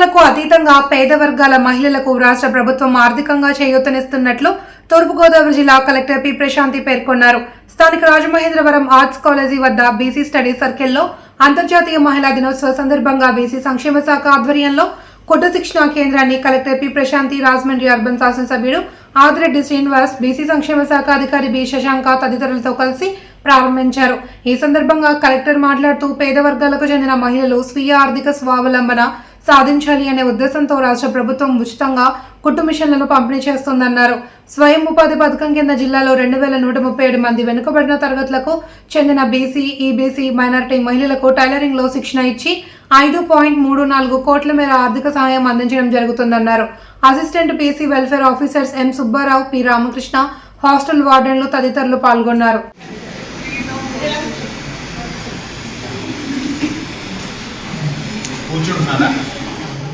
కులాలకు అతీతంగా పేద వర్గాల మహిళలకు రాష్ట్ర ప్రభుత్వం ఆర్థికంగా చేయూతనిస్తున్నట్లు తూర్పుగోదావరి జిల్లా కలెక్టర్ పి ప్రశాంతి పేర్కొన్నారు. స్థానిక రాజమహేంద్రవరం ఆర్ట్స్ కాలేజీ వద్ద బీసీ స్టడీ సర్కిల్లో అంతర్జాతీయ మహిళా దినోత్సవ సందర్భంగా బీసీ సంక్షేమ శాఖ ఆధ్వర్యంలో కుట్ర శిక్షణా కేంద్రాన్ని collector P Prashanti Rajahmundry urban శాసనసభ్యుడు ఆదిరెడ్డి శ్రీనివాస్ బీసీ సంక్షేమ శాఖ అధికారి బి శశాంక తదితరులతో కలిసి ప్రారంభించారు. ఈ సందర్భంగా కలెక్టర్ మాట్లాడుతూ పేద వర్గాలకు చెందిన మహిళలు స్వీయ ఆర్థిక స్వావలంబన సాధించాలి అనే ఉద్దేశంతో రాష్ట్ర ప్రభుత్వం ఉచితంగా కుట్టు మిషన్లను పంపిణీ చేస్తోందన్నారు. స్వయం ఉపాధి పథకం కింద జిల్లాలో రెండు వేల నూట ముప్పై ఏడు మంది వెనుకబడిన తరగతులకు చెందిన బీసీ ఈబీసీ మైనారిటీ మహిళలకు టైలరింగ్లో శిక్షణ ఇచ్చి ఐదు పాయింట్ మూడు నాలుగు కోట్ల మేర ఆర్థిక సహాయం అందించడం జరుగుతుందన్నారు. Assistant BC welfare officers M Subbarao P Ramakrishna hostel వార్డెన్లు తదితరులు పాల్గొన్నారు. muchos nadan